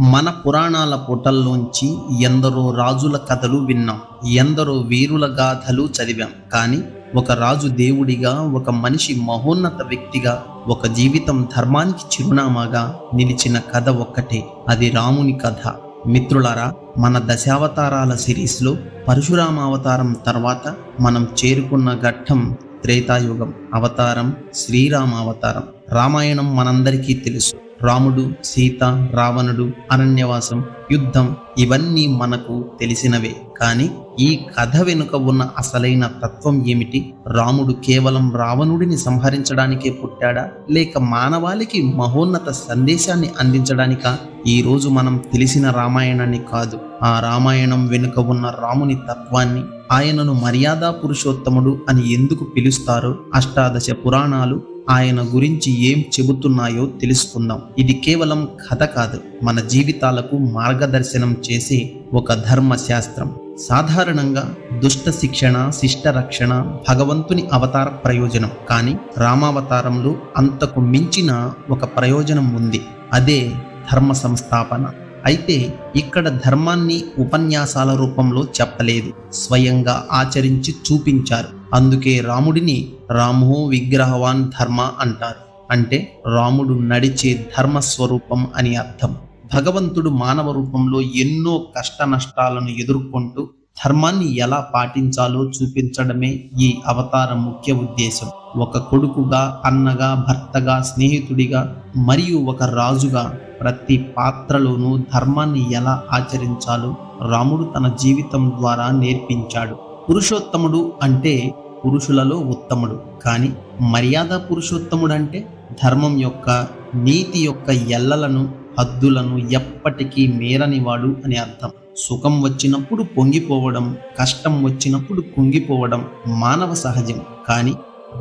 మన పురాణాల పుటల్లోంచి ఎందరో రాజుల కథలు విన్నాం ఎందరో వీరుల గాథలు చదివాం. కానీ ఒక రాజు దేవుడిగా ఒక మనిషి మహోన్నత వ్యక్తిగా ఒక జీవితం ధర్మానికి చిరునామాగా నిలిచిన కథ ఒక్కటే అది రాముని కథ. మిత్రులారా మన దశావతారాల సిరీస్లో పరశురామ అవతారం తర్వాత మనం చేరుకున్న ఘట్టం త్రేతాయుగం అవతారం శ్రీరామ అవతారం. రామాయణం మనందరికీ తెలుసు. రాముడు సీత రావణుడు అరణ్యవాసం యుద్ధం ఇవన్నీ మనకు తెలిసినవే. కానీ ఈ కథ వెనుక ఉన్న అసలైన తత్వం ఏమిటి? రాముడు కేవలం రావణుడిని సంహరించడానికే పుట్టాడా? లేక మానవాళికి మహోన్నత సందేశాన్ని అందించడానికా? ఈ రోజు మనం తెలిసిన రామాయణాన్ని కాదు. ఆ రామాయణం వెనుక ఉన్న రాముని తత్వాన్ని ఆయనను మర్యాదా పురుషోత్తముడు అని ఎందుకు పిలుస్తారో? అష్టాదశ పురాణాలు ఆయన గురించి ఏం చెబుతున్నాయో తెలుసుకుందాం. ఇది కేవలం కథ కాదు. మన జీవితాలకు మార్గదర్శనం చేసే ఒక ధర్మ శాస్త్రం సాధారణంగా దుష్ట శిక్షణ శిష్ట రక్షణ భగవంతుని అవతార ప్రయోజనం. కానీ రామావతారంలో అంతకు మించిన ఒక ప్రయోజనం ఉంది. అదే ధర్మ సంస్థాపన. అయితే ఇక్కడ ధర్మాన్ని ఉపన్యాసాల రూపంలో చెప్పలేదు. స్వయంగా ఆచరించి చూపించారు. అందుకే రాముడిని రామో విగ్రహవాన్ ధర్మ అంటారు. అంటే రాముడు నడిచే ధర్మ స్వరూపం అని అర్థం. భగవంతుడు మానవ రూపంలో ఎన్నో కష్ట నష్టాలను ఎదుర్కొంటూ ధర్మాన్ని ఎలా పాటించాలో చూపించడమే ఈ అవతార ముఖ్య ఉద్దేశం. ఒక కొడుకుగా అన్నగా భర్తగా స్నేహితుడిగా మరియు ఒక రాజుగా ప్రతి పాత్రలోనూ ధర్మాన్ని ఎలా ఆచరించాలో రాముడు తన జీవితం ద్వారా నేర్పించాడు. పురుషోత్తముడు అంటే పురుషులలో ఉత్తముడు. కానీ మర్యాద పురుషోత్తముడు అంటే ధర్మం యొక్క నీతి యొక్క ఎల్లలను హద్దులను ఎప్పటికీ మేరనివాడు అని అర్థం. సుఖం వచ్చినప్పుడు పొంగిపోవడం కష్టం వచ్చినప్పుడు కుంగిపోవడం మానవ సహజం. కానీ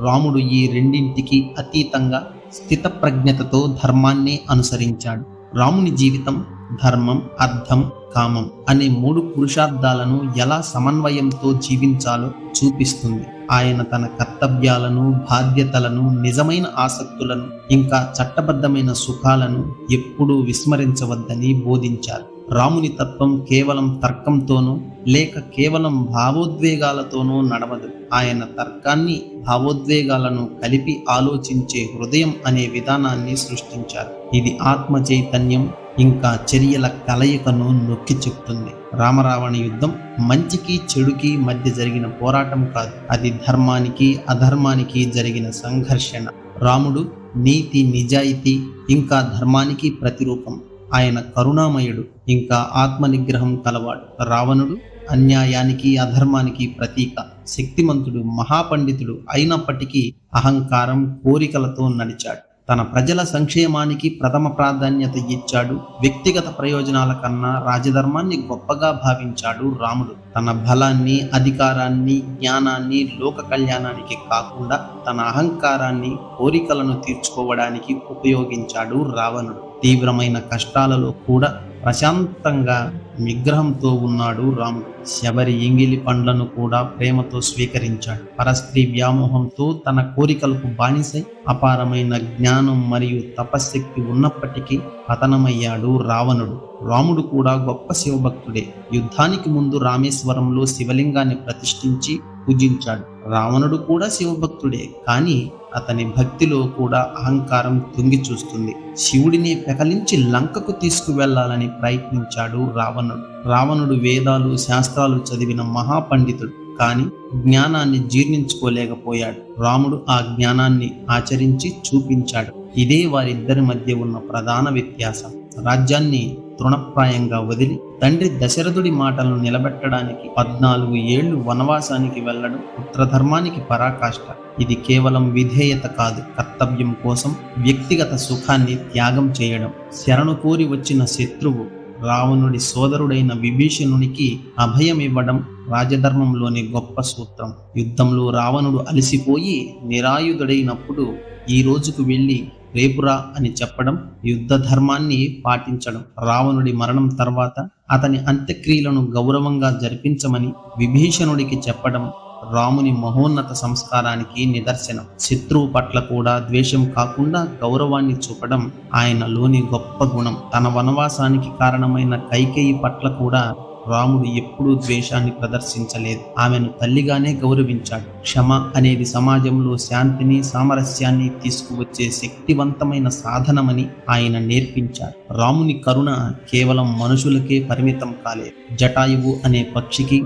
రాముడు ఈ రెండింటికి అతీతంగా స్థితప్రజ్ఞతతో ధర్మాన్నే అనుసరించాడు. రాముని జీవితం ధర్మం అర్థం కామం అనే మూడు పురుషార్థాలను ఎలా సమన్వయంతో జీవించాలో చూపిస్తుంది. ఆయన తన కర్తవ్యాలను బాధ్యతలను నిజమైన ఆసక్తులను ఇంకా చట్టబద్ధమైన సుఖాలను ఎప్పుడూ విస్మరించవద్దని బోధించారు. రాముని తత్వం కేవలం తర్కంతోనూ లేక కేవలం భావోద్వేగాలతోనూ నడవదు. ఆయన తర్కాన్ని భావోద్వేగాలను కలిపి ఆలోచించే హృదయం అనే విధానాన్ని సృష్టించారు. ఇది ఆత్మ చైతన్యం ఇంకా చర్యల కలయికను నొక్కి చెప్తుంది. రామరావణ యుద్ధం మంచికి చెడుకి మధ్య జరిగిన పోరాటం కాదు. అది ధర్మానికి అధర్మానికి జరిగిన సంఘర్షణ. రాముడు నీతి నిజాయితీ ఇంకా ధర్మానికి ప్రతిరూపం. ఆయన కరుణామయుడు ఇంకా ఆత్మనిగ్రహం కలవాడు. రావణుడు అన్యాయానికి అధర్మానికి ప్రతీక. శక్తిమంతుడు మహాపండితుడు అయినప్పటికీ అహంకారం కోరికలతో నడిచాడు. తన ప్రజల సంక్షేమానికి ప్రథమ ప్రాధాన్యత ఇచ్చాడు. వ్యక్తిగత ప్రయోజనాల కన్నా రాజధర్మాన్ని గొప్పగా భావించాడు రాముడు. తన బలాన్ని అధికారాన్ని జ్ఞానాన్ని లోక కళ్యాణానికి కాకుండా తన అహంకారాన్ని కోరికలను తీర్చుకోవడానికి ఉపయోగించాడు రావణుడు. తీవ్రమైన కష్టాలలో కూడా ప్రశాంతంగా నిగ్రహంతో ఉన్నాడు రాముడు. శబరి ఎంగిలి పండ్లను కూడా ప్రేమతో స్వీకరించాడు. పరస్త్రీ వ్యామోహంతో తన కోరికలకు బానిసై అపారమైన జ్ఞానం మరియు తపశ్శక్తి ఉన్నప్పటికీ పతనమయ్యాడు రావణుడు. రాముడు కూడా గొప్ప శివభక్తుడే. యుద్ధానికి ముందు రామేశ్వరంలో శివలింగాన్ని ప్రతిష్ఠించి పూజించాడు. రావణుడు కూడా శివభక్తుడే కానీ అతని భక్తిలో కూడా అహంకారం తొంగి చూస్తుంది శివుడిని పెకలించి లంకకు తీసుకువెళ్ళాలని ప్రయత్నించాడు రావణుడు. రావణుడు వేదాలు శాస్త్రాలు చదివిన మహాపండితుడు కానీ జ్ఞానాన్ని జీర్ణించుకోలేకపోయాడు. రాముడు ఆ జ్ఞానాన్ని ఆచరించి చూపించాడు. ఇదే వారిద్దరి మధ్య ఉన్న ప్రధాన వ్యత్యాసం. రాజ్యాన్ని తృణప్రాయంగా వదిలి తండ్రి దశరథుడి మాటలను నిలబెట్టడానికి పద్నాలుగు ఏళ్ళు వనవాసానికి వెళ్ళడం పుత్రధర్మానికి పరాకాష్ట. ఇది కేవలం విధేయత కాదు కర్తవ్యం కోసం వ్యక్తిగత సుఖాన్ని త్యాగం చేయడం. శరణు కోరి వచ్చిన శత్రువు రావణుడి సోదరుడైన విభీషణునికి అభయం ఇవ్వడం రాజధర్మంలోని గొప్ప సూత్రం. యుద్ధంలో రావణుడు అలసిపోయి నిరాయుధుడైనప్పుడు ఈ రోజుకు వెళ్ళి రేపురా అని చెప్పడం యుద్ధ ధర్మాన్ని పాటించడం రావణుడి మరణం తర్వాత అతని అంత్యక్రియలను గౌరవంగా జరిపించమని విభీషణుడికి చెప్పడం రాముని మహోన్నత సంస్కారానికి నిదర్శనం. శత్రువు పట్ల కూడా ద్వేషం కాకుండా గౌరవాన్ని చూపడం ఆయనలోని గొప్ప గుణం. తన వనవాసానికి కారణమైన కైకేయి పట్ల కూడా రాముడు ఎప్పుడూ ద్వేషాన్ని ప్రదర్శించలేదు. ఆమెను తల్లిగానే గౌరవించాడు. క్షమ అనేది సమాజంలో శాంతిని సామరస్యాన్ని తీసుకువచ్చే శక్తివంతమైన సాధనమని ఆయన నేర్పించాడు. రాముని కరుణ కేవలం మనుషులకే పరిమితం కాలేదు. జటాయువు అనే పక్షికి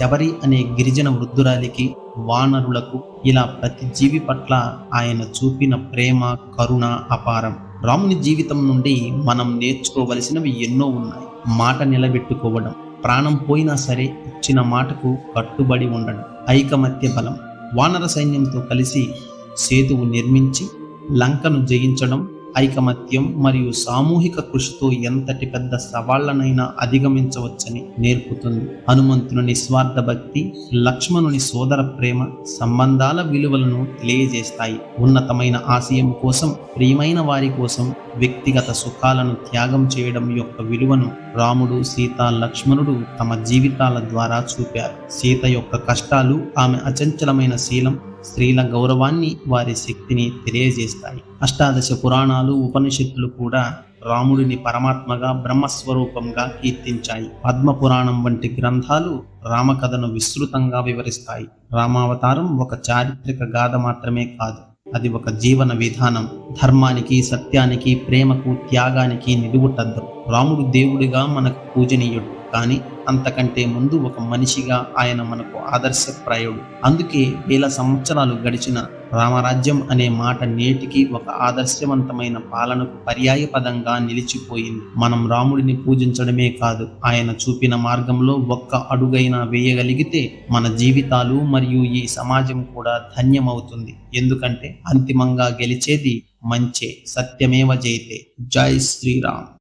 శబరి అనే గిరిజన వృద్ధురాలికి వానరులకు ఇలా ప్రతి జీవి పట్ల ఆయన చూపిన ప్రేమ కరుణ అపారం. రాముని జీవితం నుండి మనం నేర్చుకోవలసినవి ఎన్నో ఉన్నాయి. మాట నిలబెట్టుకోవడం ప్రాణం పోయినా సరే ఇచ్చిన మాటకు కట్టుబడి ఉండడం. ఐకమత్య బలం. వానర సైన్యంతో కలిసి సేతువు నిర్మించి లంకను జయించడం ఐకమత్యం మరియు సామూహిక కృషితో ఎంతటి పెద్ద సవాళ్ళనైనా అధిగమించవచ్చని నేర్పుతుంది. హనుమంతుని నిస్వార్థ భక్తి లక్ష్మణుని సోదర ప్రేమ సంబంధాల విలువలను తెలియజేస్తాయి. ఉన్నతమైన ఆశయం కోసం ప్రియమైన వారి కోసం వ్యక్తిగత సుఖాలను త్యాగం చేయడం యొక్క విలువను రాముడు సీత లక్ష్మణుడు తమ జీవితాల ద్వారా చూపారు. సీత యొక్క కష్టాలు ఆమె అచంచలమైన శీలం స్త్రీల గౌరవాన్ని వారి శక్తిని తెలియజేస్తాయి. అష్టాదశ పురాణాలు ఉపనిషత్తులు కూడా రాముడిని పరమాత్మగా బ్రహ్మస్వరూపంగా కీర్తించాయి. పద్మ పురాణం వంటి గ్రంథాలు రామకథను విస్తృతంగా వివరిస్తాయి. రామావతారం ఒక చారిత్రక గాథ మాత్రమే కాదు అది ఒక జీవన విధానం. ధర్మానికి సత్యానికి ప్రేమకు త్యాగానికి నిలువుటద్దం రాముడు దేవుడిగా మనకు పూజనీయుడు. కానీ అంతకంటే ముందు ఒక మనిషిగా ఆయన మనకు ఆదర్శప్రాయుడు. అందుకే వేల సంవత్సరాలు గడిచిన రామరాజ్యం అనే మాట నేటికి ఒక ఆదర్శవంతమైన పాలనకు పర్యాయ పదంగా నిలిచిపోయింది. మనం రాముడిని పూజించడమే కాదు ఆయన చూపిన మార్గంలో ఒక్క అడుగైనా వేయగలిగితే మన జీవితాలు మరియు ఈ సమాజం కూడా ధన్యమవుతుంది. ఎందుకంటే అంతిమంగా గెలిచేది మంచే సత్యమేవ జయతే. జై శ్రీరామ్.